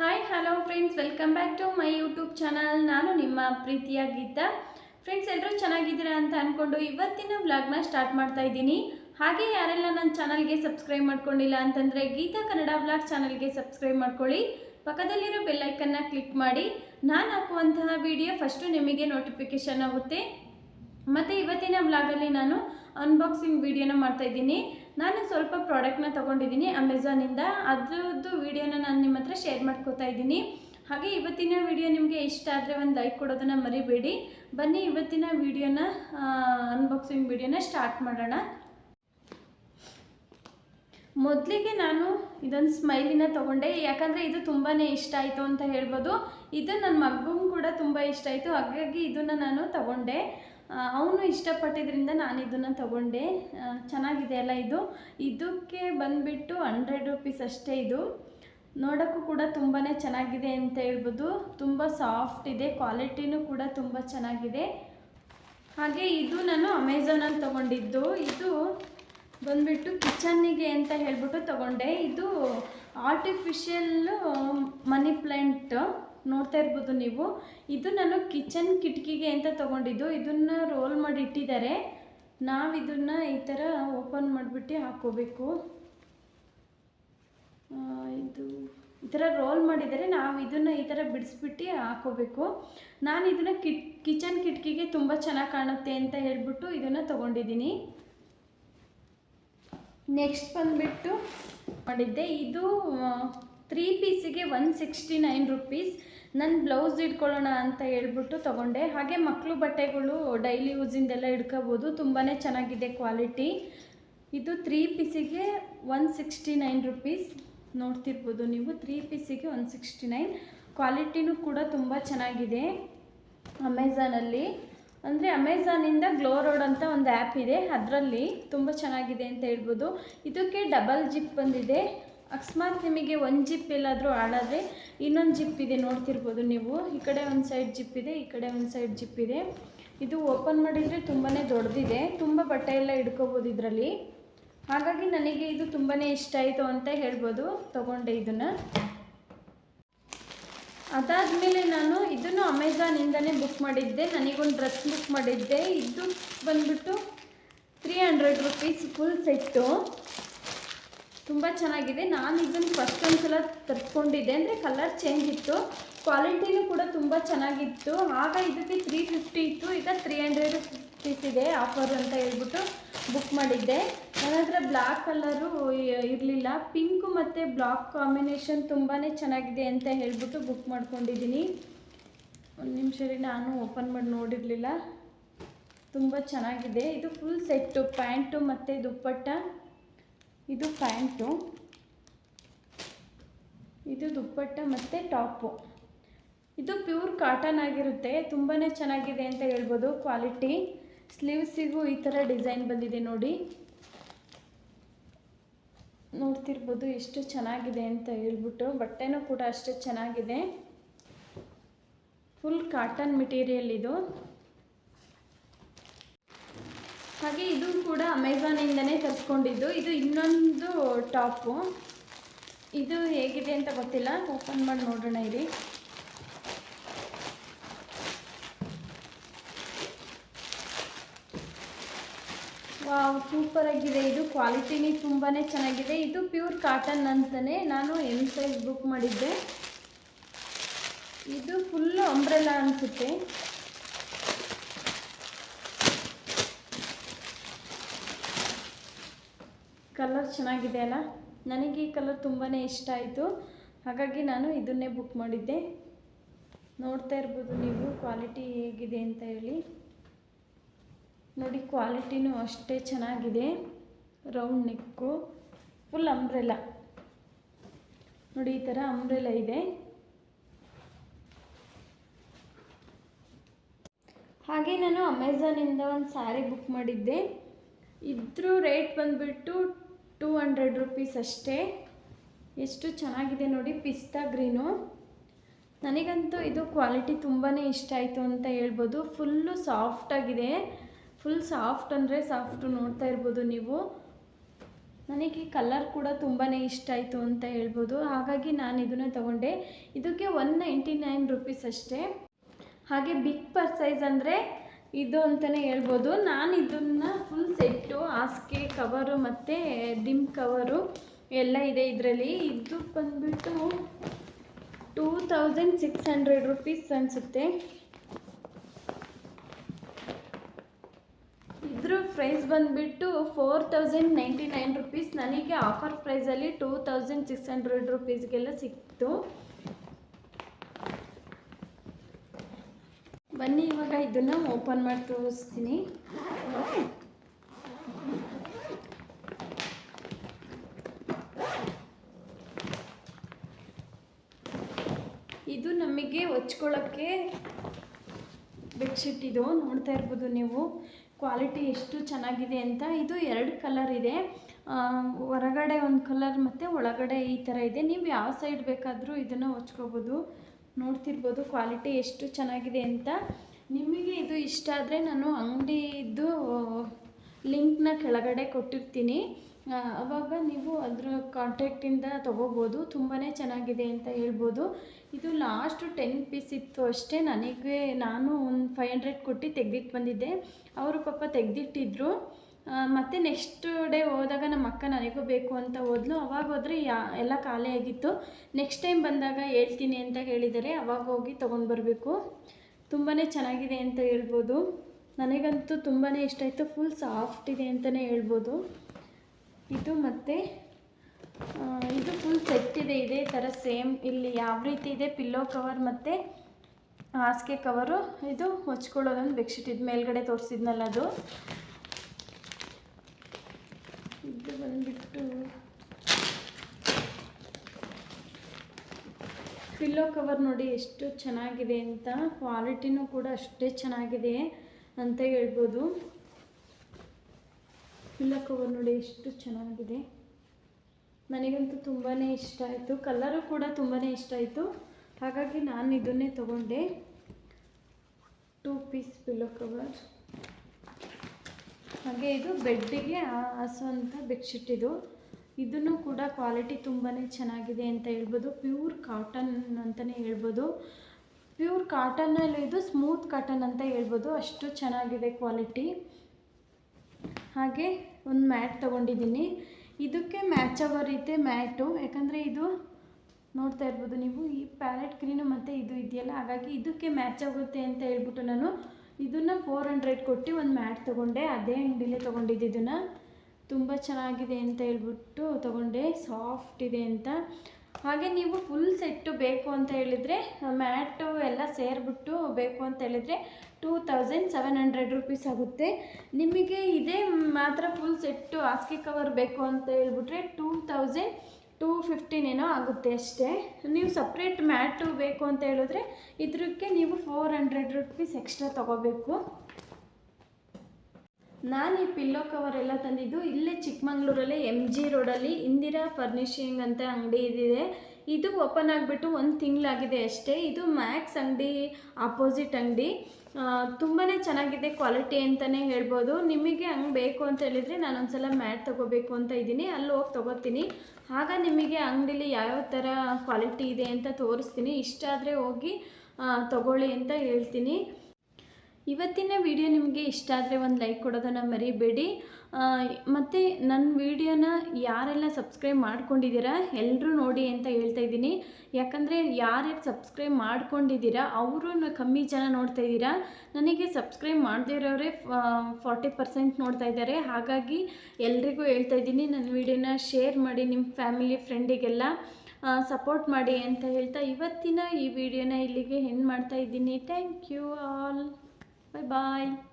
Hi hello friends welcome back to my YouTube channel ನಾನು ನಿಮ್ಮ ಪ್ರೀತಿಯ ಗೀತಾ. ಫ್ರೆಂಡ್ಸ್ ಎಲ್ಲರೂ ಚೆನ್ನಾಗಿದ್ದೀರಾ ಅಂತ ಅಂದ್ಕೊಂಡು ಇವತ್ತಿನ ವ್ಲಾಗ್ನ ಸ್ಟಾರ್ಟ್ ಮಾಡ್ತಾ ಇದ್ದೀನಿ. ಹಾಗೆ ಯಾರೆಲ್ಲ ನನ್ನ ಚಾನಲ್ಗೆ ಸಬ್ಸ್ಕ್ರೈಬ್ ಮಾಡ್ಕೊಂಡಿಲ್ಲ ಅಂತಂದರೆ ಗೀತಾ ಕನ್ನಡ ವ್ಲಾಗ್ ಚಾನಲ್ಗೆ ಸಬ್ಸ್ಕ್ರೈಬ್ ಮಾಡ್ಕೊಳ್ಳಿ. ಪಕ್ಕದಲ್ಲಿರೋ ಬೆಲ್ಲೈಕನ್ನ ಕ್ಲಿಕ್ ಮಾಡಿ. ನಾನು ಹಾಕುವಂತಹ ವಿಡಿಯೋ ಫಸ್ಟು ನಿಮಗೆ ನೋಟಿಫಿಕೇಷನ್ ಆಗುತ್ತೆ. ಮತ್ತು ಇವತ್ತಿನ ವ್ಲಾಗಲ್ಲಿ ನಾನು ಅನ್ಬಾಕ್ಸಿಂಗ್ ವಿಡಿಯೋನ ಮಾಡ್ತಾ ಇದ್ದೀನಿ. ನಾನು ಸ್ವಲ್ಪ ಪ್ರಾಡಕ್ಟ್ನ ತೊಗೊಂಡಿದ್ದೀನಿ ಅಮೆಝಾನಿಂದ ಅದ್ರದ್ದು ವಿಡಿಯೋನ ನಾನು ನಿಮ್ಮ ಹತ್ರ ಶೇರ್ ಮಾಡ್ಕೋತಾ ಇದ್ದೀನಿ. ಹಾಗೆ ಇವತ್ತಿನ ವಿಡಿಯೋ ನಿಮಗೆ ಇಷ್ಟ ಆದರೆ ಒಂದು ಲೈಕ್ ಕೊಡೋದನ್ನು ಮರಿಬೇಡಿ. ಬನ್ನಿ ಇವತ್ತಿನ ವಿಡಿಯೋನ ಅನ್ಬಾಕ್ಸಿಂಗ್ ವಿಡಿಯೋನ ಸ್ಟಾರ್ಟ್ ಮಾಡೋಣ. ಮೊದಲಿಗೆ ನಾನು ಇದೊಂದು ಸ್ಮೈಲಿನ ತೊಗೊಂಡೆ. ಯಾಕಂದರೆ ಇದು ತುಂಬಾ ಇಷ್ಟ ಆಯಿತು ಅಂತ ಹೇಳ್ಬೋದು. ಇದು ನನ್ನ ಮಗುಗೂ ಕೂಡ ತುಂಬ ಇಷ್ಟ ಆಯಿತು. ಹಾಗಾಗಿ ಇದನ್ನು ನಾನು ತಗೊಂಡೆ. ಅವನು ಇಷ್ಟಪಟ್ಟಿದ್ದರಿಂದ ನಾನು ಇದನ್ನು ತಗೊಂಡೆ. ಚೆನ್ನಾಗಿದೆ ಅಲ್ಲ ಇದು? ಇದಕ್ಕೆ ಬಂದುಬಿಟ್ಟು ಹಂಡ್ರೆಡ್ ರುಪೀಸ್ ಅಷ್ಟೇ ಇದು. ನೋಡೋಕ್ಕೂ ಕೂಡ ತುಂಬಾ ಚೆನ್ನಾಗಿದೆ ಅಂತ ಹೇಳ್ಬೋದು. ತುಂಬ ಸಾಫ್ಟ್ ಇದೆ, ಕ್ವಾಲಿಟಿನೂ ಕೂಡ ತುಂಬ ಚೆನ್ನಾಗಿದೆ. ಹಾಗೆ ಇದು ನಾನು ಅಮೆಝಾನಲ್ಲಿ ತೊಗೊಂಡಿದ್ದು. ಇದು ಬಂದ್ಬಿಟ್ಟು ಕಿಚನ್ನಿಗೆ ಅಂತ ಹೇಳ್ಬಿಟ್ಟು ತೊಗೊಂಡೆ. ಇದು ಆರ್ಟಿಫಿಷಿಯಲ್ಲು ಮನಿ ಪ್ಲ್ಯಾಂಟ್ ನೋಡ್ತಾ ಇರ್ಬೋದು ನೀವು. ಇದು ನಾನು ಕಿಚನ್ ಕಿಟಕಿಗೆ ಅಂತ ತಗೊಂಡಿದ್ದು. ಇದನ್ನು ರೋಲ್ ಮಾಡಿ ಇಟ್ಟಿದ್ದಾರೆ. ನಾವು ಇದನ್ನು ಈ ಥರ ಓಪನ್ ಮಾಡಿಬಿಟ್ಟು ಹಾಕ್ಕೋಬೇಕು ಇದು ಈ ಥರ ರೋಲ್ ಮಾಡಿದರೆ ನಾವು ಇದನ್ನು ಈ ಥರ ಬಿಡಿಸ್ಬಿಟ್ಟು ಹಾಕೋಬೇಕು. ನಾನು ಇದನ್ನು ಕಿಟ್, ಕಿಚನ್ ಕಿಟಕಿಗೆ ತುಂಬ ಚೆನ್ನಾಗಿ ಕಾಣುತ್ತೆ ಅಂತ ಹೇಳ್ಬಿಟ್ಟು ಇದನ್ನು ತೊಗೊಂಡಿದ್ದೀನಿ. ನೆಕ್ಸ್ಟ್ ಬಂದುಬಿಟ್ಟು ಮಾಡಿದ್ದೆ. ಇದು ತ್ರೀ ಪೀಸಿಗೆ ಒನ್ ಸಿಕ್ಸ್ಟಿ ನೈನ್ ರುಪೀಸ್. ನನ್ನ ಬ್ಲೌಸ್ ಇಟ್ಕೊಳ್ಳೋಣ ಅಂತ ಹೇಳ್ಬಿಟ್ಟು ತೊಗೊಂಡೆ. ಹಾಗೆ ಮಕ್ಕಳು ಬಟ್ಟೆಗಳು ಡೈಲಿ ಯೂಸಿಂದೆಲ್ಲ ಇಟ್ಕೋಬೋದು. ತುಂಬಾ ಚೆನ್ನಾಗಿದೆ ಕ್ವಾಲಿಟಿ. ಇದು ತ್ರೀ ಪೀಸಿಗೆ ಒನ್ ಸಿಕ್ಸ್ಟಿ ನೈನ್ ರುಪೀಸ್. ನೋಡ್ತಿರ್ಬೋದು ನೀವು, ತ್ರೀ ಪೀಸಿಗೆ ಒನ್ ಸಿಕ್ಸ್ಟಿ ನೈನ್. ಕ್ವಾಲಿಟಿನೂ ಕೂಡ ತುಂಬ ಚೆನ್ನಾಗಿದೆ ಅಮೆಝಾನಲ್ಲಿ ಅಂದರೆ ಅಮೆಝಾನಿಂದ ಗ್ಲೋ ರೋಡ್ ಅಂತ ಒಂದು ಆ್ಯಪ್ ಇದೆ. ಅದರಲ್ಲಿ ತುಂಬ ಚೆನ್ನಾಗಿದೆ ಅಂತ ಹೇಳ್ಬೋದು. ಇದಕ್ಕೆ ಡಬಲ್ ಜಿಪ್ ಬಂದಿದೆ. ಅಕಸ್ಮಾತ್ ನಿಮಗೆ ಒಂದು ಜಿಪ್ ಎಲ್ಲಾದರೂ ಹಾಳಾದರೆ ಇನ್ನೊಂದು ಜಿಪ್ ಇದೆ, ನೋಡ್ತಿರ್ಬೋದು ನೀವು. ಈ ಕಡೆ ಒಂದು ಸೈಡ್ ಜಿಪ್ ಇದೆ, ಈ ಕಡೆ ಒಂದು ಸೈಡ್ ಜಿಪ್ ಇದೆ. ಇದು ಓಪನ್ ಮಾಡಿದರೆ ತುಂಬಾ ದೊಡ್ಡದಿದೆ. ತುಂಬ ಬಟ್ಟೆ ಎಲ್ಲ ಹಿಡ್ಕೋಬೋದು ಇದರಲ್ಲಿ. ಹಾಗಾಗಿ ನನಗೆ ಇದು ತುಂಬಾ ಇಷ್ಟ ಆಯಿತು ಅಂತ ಹೇಳ್ಬೋದು. ತೊಗೊಂಡೆ ಇದನ್ನು. ಅದಾದಮೇಲೆ ನಾನು ಇದನ್ನು ಅಮೆಝಾನಿಂದನೇ ಬುಕ್ ಮಾಡಿದ್ದೆ. ನನಗೊಂದು ಡ್ರೆಸ್ ಬುಕ್ ಮಾಡಿದ್ದೆ. ಇದು ಬಂದ್ಬಿಟ್ಟು three hundred rupees full set ತುಂಬ ಚೆನ್ನಾಗಿದೆ. ನಾನು ಇದನ್ನು ಫಸ್ಟ್ ಒಂದು ಸಲ ಅಂದರೆ ಕಲರ್ ಚೇಂಜ್ ಇತ್ತು. ಕ್ವಾಲಿಟಿನೂ ಕೂಡ ತುಂಬ ಚೆನ್ನಾಗಿತ್ತು. ಆಗ ಇದಕ್ಕೆ ತ್ರೀ ಫಿಫ್ಟಿ ಇತ್ತು. ಈಗ ತ್ರೀ ಹಂಡ್ರೆಡ್ ಫಿಫ್ಟೀಸ್ ಇದೆ ಆಫರ್ ಅಂತ ಹೇಳ್ಬಿಟ್ಟು ಬುಕ್ ಮಾಡಿದ್ದೆ. ನನ್ನ ಹತ್ರ ಬ್ಲ್ಯಾಕ್ ಕಲರು ಇರಲಿಲ್ಲ. ಪಿಂಕು ಮತ್ತು ಬ್ಲಾಕ್ ಕಾಂಬಿನೇಷನ್ ತುಂಬಾ ಚೆನ್ನಾಗಿದೆ ಅಂತ ಹೇಳ್ಬಿಟ್ಟು ಬುಕ್ ಮಾಡ್ಕೊಂಡಿದ್ದೀನಿ. ಒಂದು ನಿಮಿಷ ನಾನು ಓಪನ್ ಮಾಡಿ ನೋಡಿರಲಿಲ್ಲ. ತುಂಬ ಚೆನ್ನಾಗಿದೆ. ಇದು ಫುಲ್ ಸೆಟ್ಟು ಪ್ಯಾಂಟು ಮತ್ತು ದುಪ್ಪಟ್ಟ. ಇದು ಪ್ಯಾಂಟು, ಇದು ದುಪ್ಪಟ್ಟ ಮತ್ತು ಟಾಪು. ಇದು ಪ್ಯೂರ್ ಕಾಟನ್ ಆಗಿರುತ್ತೆ ತುಂಬಾ ಚೆನ್ನಾಗಿದೆ ಅಂತ ಹೇಳ್ಬೋದು ಕ್ವಾಲಿಟಿ. ಸ್ಲೀವ್ಸಿಗೂ ಈ ಥರ ಡಿಸೈನ್ ಬಂದಿದೆ ನೋಡಿ. ನೋಡ್ತಿರ್ಬೋದು ಎಷ್ಟು ಚೆನ್ನಾಗಿದೆ ಅಂತ ಹೇಳ್ಬಿಟ್ಟು, ಬಟ್ಟೆನೂ ಕೂಡ ಅಷ್ಟೇ ಚೆನ್ನಾಗಿದೆ. ಫುಲ್ ಕಾಟನ್ ಮೆಟೀರಿಯಲ್ ಇದು. ಹಾಗೆ ಇದು ಕೂಡ ಅಮೆಝಾನಿಂದನೇ ತರಿಸ್ಕೊಂಡಿದ್ದು. ಇದು ಇನ್ನೊಂದು ಟಾಪು. ಇದು ಹೇಗಿದೆ ಅಂತ ಗೊತ್ತಿಲ್ಲ. ಓಪನ್ ಮಾಡಿ ನೋಡೋಣ ಇರಿ. ವಾವ್, ಸೂಪರ್ ಆಗಿದೆ. ಇದು ಕ್ವಾಲಿಟಿನೇ ತುಂಬಾ ಚೆನ್ನಾಗಿದೆ. ಇದು ಪ್ಯೂರ್ ಕಾಟನ್ ಅಂತಲೇ ನಾನು ಎಂ ಸೈಜ್ ಬುಕ್ ಮಾಡಿದ್ದೆ. ಇದು ಫುಲ್ಲು ಅಂಬ್ರೆಲಾ ಅನಿಸುತ್ತೆ. ಕಲರ್ ಚೆನ್ನಾಗಿದೆ ಅಲ್ಲ? ನನಗೆ ಈ ಕಲರ್ ತುಂಬಾ ಇಷ್ಟ ಆಯಿತು. ಹಾಗಾಗಿ ನಾನು ಇದನ್ನೇ ಬುಕ್ ಮಾಡಿದ್ದೆ. ನೋಡ್ತಾ ಇರ್ಬೋದು ನೀವು ಕ್ವಾಲಿಟಿ ಹೇಗಿದೆ ಅಂತ ಹೇಳಿ. ನೋಡಿ ಕ್ವಾಲಿಟಿನೂ ಅಷ್ಟೇ ಚೆನ್ನಾಗಿದೆ. ರೌಂಡ್ ನೆಕ್ಕು ಫುಲ್ ಅಂಬ್ರೆಲ ನೋಡಿ, ಈ ಥರ ಅಂಬ್ರೆಲ ಇದೆ. ಹಾಗೆ ನಾನು ಅಮೆಝಾನಿಂದ ಒಂದು ಸ್ಯಾರಿ ಬುಕ್ ಮಾಡಿದ್ದೆ. ಇದ್ರೂ ರೇಟ್ ಬಂದುಬಿಟ್ಟು ಹಂಡ್ರೆಡ್ ರುಪೀಸ್ ಅಷ್ಟೇ. ಎಷ್ಟು ಚೆನ್ನಾಗಿದೆ ನೋಡಿ ಪಿಸ್ತಾ ಗ್ರೀನು. ನನಗಂತೂ ಇದು ಕ್ವಾಲಿಟಿ ತುಂಬಾ ಇಷ್ಟ ಆಯಿತು ಅಂತ ಹೇಳ್ಬೋದು. ಫುಲ್ಲು ಸಾಫ್ಟಾಗಿದೆ ಫುಲ್ ಸಾಫ್ಟ್ ಅಂದರೆ ಸಾಫ್ಟು ನೋಡ್ತಾ ಇರ್ಬೋದು ನೀವು. ನನಗೆ ಕಲರ್ ಕೂಡ ತುಂಬಾ ಇಷ್ಟ ಆಯಿತು ಅಂತ ಹೇಳ್ಬೋದು. ಹಾಗಾಗಿ ನಾನು ಇದನ್ನ ತಗೊಂಡೆ. ಇದಕ್ಕೆ ಒನ್ ನೈಂಟಿ ನೈನ್ ರುಪೀಸ್ ಅಷ್ಟೇ. ಹಾಗೆ ಬಿಗ್ ಪರ್ ಸೈಜ್ ಅಂದರೆ ಇದು ಅಂತಲೇ ಹೇಳ್ಬೋದು. ನಾನು ಇದನ್ನು ಫುಲ್ ಸೆಟ್ಟು ಹಾಸಿಗೆ ಕವರು ಮತ್ತು ಡಿಮ್ ಕವರು ಎಲ್ಲ ಇದೆ ಇದರಲ್ಲಿ. ಇದು ಬಂದುಬಿಟ್ಟು two thousand six hundred rupees ಅನಿಸುತ್ತೆ. ಇದ್ರ ಪ್ರೈಸ್ ಬಂದುಬಿಟ್ಟು four thousand ninety nine rupees ನನಗೆ ಆಫರ್ ಪ್ರೈಸಲ್ಲಿ ಟೂ ತೌಸಂಡ್ ಸಿಕ್ಸ್ ಹಂಡ್ರೆಡ್ ರುಪೀಸ್ಗೆಲ್ಲ ಸಿಕ್ತು. ಬನ್ನಿ, ಇವಾಗ ಇದನ್ನು ಓಪನ್ ಮಾಡಿ ತೋರಿಸ್ತೀನಿ. ಇದು ನಮಗೆ ಹೊಚ್ಕೊಳ್ಳೋಕ್ಕೆ ಬೆಡ್ಶೀಟ್ ಇದು. ನೋಡ್ತಾ ಇರ್ಬೋದು ನೀವು. ಕ್ವಾಲಿಟಿ ಎಷ್ಟು ಚೆನ್ನಾಗಿದೆ ಅಂತ. ಇದು ಎರಡು ಕಲರ್ ಇದೆ. ಹೊರಗಡೆ ಒಂದು ಕಲರ್ ಮತ್ತು ಒಳಗಡೆ ಈ ಥರ ಇದೆ. ನೀವು ಯಾವ ಸೈಡ್ ಬೇಕಾದರೂ ಇದನ್ನು ಹೊಚ್ಕೋಬೋದು ನೋಡ್ತಿರ್ಬೋದು ಕ್ವಾಲಿಟಿ ಎಷ್ಟು ಚೆನ್ನಾಗಿದೆ ಅಂತ. ನಿಮಗೆ ಇದು ಇಷ್ಟ ಆದರೆ ನಾನು ಅಂಗಡಿದು ಲಿಂಕ್ನ ಕೆಳಗಡೆ ಕೊಟ್ಟಿರ್ತೀನಿ. ಅವಾಗ ನೀವು ಅದರ ಕಾಂಟ್ಯಾಕ್ಟಿಂದ ತೊಗೋಬೋದು. ತುಂಬಾ ಚೆನ್ನಾಗಿದೆ ಅಂತ ಹೇಳ್ಬೋದು. ಇದು ಲಾಸ್ಟು ಟೆನ್ ಪೀಸ್ ಇತ್ತು ಅಷ್ಟೇ. ನನಗೆ ನಾನು ಒಂದು ಫೈವ್ ಹಂಡ್ರೆಡ್ ಕೊಟ್ಟು ತೆಗೆದಿಟ್ಟು ಬಂದಿದ್ದೆ. ಅವರು ಪಾಪ ತೆಗ್ದಿಟ್ಟಿದ್ರು. ಮತ್ತು ನೆಕ್ಸ್ಟ್ ಡೇ ಹೋದಾಗ ನಮ್ಮ ಅಕ್ಕ ನನಗೂ ಬೇಕು ಅಂತ ಹೋದ್ಲು. ಅವಾಗ ಹೋದರೆ ಯಾ, ಎಲ್ಲ ಖಾಲಿ ಆಗಿತ್ತು. ನೆಕ್ಸ್ಟ್ ಟೈಮ್ ಬಂದಾಗ ಹೇಳ್ತೀನಿ ಅಂತ ಹೇಳಿದರೆ ಅವಾಗ ಹೋಗಿ ತೊಗೊಂಡು ಬರಬೇಕು. ತುಂಬಾ ಚೆನ್ನಾಗಿದೆ ಅಂತ ಹೇಳ್ಬೋದು. ನನಗಂತೂ ತುಂಬಾ ಇಷ್ಟ ಆಯಿತು. ಫುಲ್ ಸಾಫ್ಟ್ ಇದೆ ಅಂತಲೇ ಹೇಳ್ಬೋದು. ಇದು ಮತ್ತು ಇದು ಫುಲ್ ಸೆಟ್ ಇದೆ. ಇದೇ ಥರ ಸೇಮ್ ಇಲ್ಲಿ ಯಾವ ರೀತಿ ಇದೆ? ಪಿಲ್ಲೋ ಕವರ್ ಮತ್ತು ಹಾಸಿಗೆ ಕವರು ಇದು ಹೊಚ್ಕೊಳ್ಳೋದೊಂದು ಬೆಡ್ಶೀಟ್ ಇದು ಮೇಲ್ಗಡೆ ತೋರಿಸಿದ್ನಲ್ಲ ಅದು. ಇದು ಬಂದ್ಬಿಟ್ಟು. ಪಿಲ್ಲೋ ಕವರ್ ನೋಡಿ ಎಷ್ಟು ಚೆನ್ನಾಗಿದೆ ಅಂತ ಕ್ವಾಲಿಟಿನೂ ಕೂಡ ಅಷ್ಟೇ ಚೆನ್ನಾಗಿದೆ ಅಂತ ಹೇಳ್ಬೋದು. ಪಿಲ್ಲೋ ಕವರ್ ನೋಡಿ ಎಷ್ಟು ಚೆನ್ನಾಗಿದೆ. ನನಗಂತೂ ತುಂಬಾ ಇಷ್ಟ ಆಯಿತು. ಕಲರು ಕೂಡ ತುಂಬಾ ಇಷ್ಟ ಆಯಿತು. ಹಾಗಾಗಿ ನಾನು ಇದನ್ನೇ ತೊಗೊಂಡೆ. ಟೂ ಪೀಸ್ ಪಿಲ್ಲೋ ಕವರ್ ಹಾಗೆ ಇದು ಬೆಡ್ಡಿಗೆ ಹಾಸುವಂಥ ಬೆಡ್ಶೀಟ್ ಇದು. ಇದನ್ನು ಕೂಡ ಕ್ವಾಲಿಟಿ ತುಂಬಾ ಚೆನ್ನಾಗಿದೆ ಅಂತ ಹೇಳ್ಬೋದು. ಪ್ಯೂರ್ ಕಾಟನ್ ಅಂತಲೇ ಹೇಳ್ಬೋದು. ಪ್ಯೂರ್ ಕಾಟನಲ್ಲಿ ಇದು ಸ್ಮೂತ್ ಕಾಟನ್ ಅಂತ ಹೇಳ್ಬೋದು. ಅಷ್ಟು ಚೆನ್ನಾಗಿದೆ ಕ್ವಾಲಿಟಿ. ಹಾಗೆ ಒಂದು ಮ್ಯಾಟ್ ತೊಗೊಂಡಿದ್ದೀನಿ. ಇದಕ್ಕೆ ಮ್ಯಾಚ್ ಆಗೋ ರೀತಿ ಮ್ಯಾಟು. ಯಾಕಂದರೆ ಇದು ನೋಡ್ತಾ ಇರ್ಬೋದು ನೀವು. ಈ ಪ್ಯಾಲೆಟ್ ಗ್ರೀನು ಮತ್ತು ಇದು ಇದೆಯಲ್ಲ. ಹಾಗಾಗಿ ಇದಕ್ಕೆ ಮ್ಯಾಚ್ ಆಗುತ್ತೆ ಅಂತ ಹೇಳ್ಬಿಟ್ಟು ನಾನು ಇದನ್ನು ಫೋರ್ ಹಂಡ್ರೆಡ್ ಕೊಟ್ಟು ಒಂದು ಮ್ಯಾಟ್ ತೊಗೊಂಡೆ, ಅದೇ ಅಂಗಡಿಲೇ ತೊಗೊಂಡಿದ್ದು ಇದನ್ನು. ತುಂಬ ಚೆನ್ನಾಗಿದೆ ಅಂತ ಹೇಳ್ಬಿಟ್ಟು ತೊಗೊಂಡೆ ಸಾಫ್ಟ್ ಇದೆ ಅಂತ. ಹಾಗೆ ನೀವು ಫುಲ್ ಸೆಟ್ಟು ಬೇಕು ಅಂತ ಹೇಳಿದರೆ ಮ್ಯಾಟು ಎಲ್ಲ ಸೇರಿಬಿಟ್ಟು ಬೇಕು ಅಂತ ಹೇಳಿದರೆ two thousand seven hundred rupees ಆಗುತ್ತೆ. ನಿಮಗೆ ಇದೇ ಮಾತ್ರ ಫುಲ್ ಸೆಟ್ಟು ಹಾಸಿಗೆ ಕವರ್ ಬೇಕು ಅಂತ ಹೇಳ್ಬಿಟ್ರೆ ಟೂ ತೌಸಂಡ್ ಟೂ ಏನೋ ಆಗುತ್ತೆ ಅಷ್ಟೇ. ನೀವು ಸಪ್ರೇಟ್ ಮ್ಯಾಟು ಬೇಕು ಅಂತ ಹೇಳಿದ್ರೆ ಇದಕ್ಕೆ ನೀವು ಫೋರ್ ಹಂಡ್ರೆಡ್ ರುಪೀಸ್ ಎಕ್ಸ್ಟ್ರಾ ತೊಗೋಬೇಕು. ನಾನು ಈ ಪಿಲ್ಲೋ ಕವರ್ ಎಲ್ಲ ತಂದಿದ್ದು ಇಲ್ಲೇ ಚಿಕ್ಕಮಂಗ್ಳೂರಲ್ಲೇ ಎಂ ಜಿ ರೋಡಲ್ಲಿ ಇಂದಿರಾ ಫರ್ನಿಷಿಂಗ್ ಅಂತ ಅಂಗಡಿ ಇದಿದೆ. ಇದು ಓಪನ್ ಆಗಿಬಿಟ್ಟು ಒಂದು ತಿಂಗಳಾಗಿದೆ ಅಷ್ಟೇ. ಇದು ಮ್ಯಾಕ್ಸ್ ಅಂಗಡಿ ಆಪೋಸಿಟ್ ಅಂಗಡಿ. ತುಂಬಾ ಚೆನ್ನಾಗಿದೆ ಕ್ವಾಲಿಟಿ ಅಂತಲೇ ಹೇಳ್ಬೋದು. ನಿಮಗೆ ಹಂಗೆ ಬೇಕು ಅಂತ ಹೇಳಿದರೆ ನಾನು ಒಂದ್ಸಲ ಮ್ಯಾಟ್ ತೊಗೋಬೇಕು ಅಂತ ಇದ್ದೀನಿ. ಅಲ್ಲಿ ಹೋಗಿ ತೊಗೋತೀನಿ. ಆಗ ನಿಮಗೆ ಅಂಗಡೀಲಿ ಯಾವ್ಯಾವ ಥರ ಕ್ವಾಲಿಟಿ ಇದೆ ಅಂತ ತೋರಿಸ್ತೀನಿ. ಇಷ್ಟ ಆದರೆ ಹೋಗಿ ತಗೊಳ್ಳಿ ಅಂತ ಹೇಳ್ತೀನಿ. ಇವತ್ತಿನ ವಿಡಿಯೋ ನಿಮಗೆ ಇಷ್ಟ ಆದರೆ ಒಂದು ಲೈಕ್ ಕೊಡೋದನ್ನು ಮರಿಬೇಡಿ. ಮತ್ತು ನನ್ನ ವಿಡಿಯೋನ ಯಾರೆಲ್ಲ ಸಬ್ಸ್ಕ್ರೈಬ್ ಮಾಡ್ಕೊಂಡಿದ್ದೀರಾ ಎಲ್ಲರೂ ನೋಡಿ ಅಂತ ಹೇಳ್ತಾ ಇದ್ದೀನಿ. ಯಾಕಂದರೆ ಯಾರ್ಯಾರು ಸಬ್ಸ್ಕ್ರೈಬ್ ಮಾಡ್ಕೊಂಡಿದ್ದೀರಾ ಅವರು ಕಮ್ಮಿ ಜನ ನೋಡ್ತಾ ಇದ್ದೀರಾ. ನನಗೆ ಸಬ್ಸ್ಕ್ರೈಬ್ ಮಾಡದೇ ಇರೋರೇ ಫಾರ್ಟಿ ಪರ್ಸೆಂಟ್ ನೋಡ್ತಾ ಇದ್ದಾರೆ. ಹಾಗಾಗಿ ಎಲ್ರಿಗೂ ಹೇಳ್ತಾ ಇದ್ದೀನಿ ನನ್ನ ವಿಡಿಯೋನ ಶೇರ್ ಮಾಡಿ ನಿಮ್ಮ ಫ್ಯಾಮಿಲಿ ಫ್ರೆಂಡಿಗೆಲ್ಲ ಸಪೋರ್ಟ್ ಮಾಡಿ ಅಂತ ಹೇಳ್ತಾ ಇವತ್ತಿನ ಈ ವಿಡಿಯೋನ ಇಲ್ಲಿಗೆ ಹೆಣ್ಣು ಮಾಡ್ತಾ ಇದ್ದೀನಿ. Thank you all Bye bye.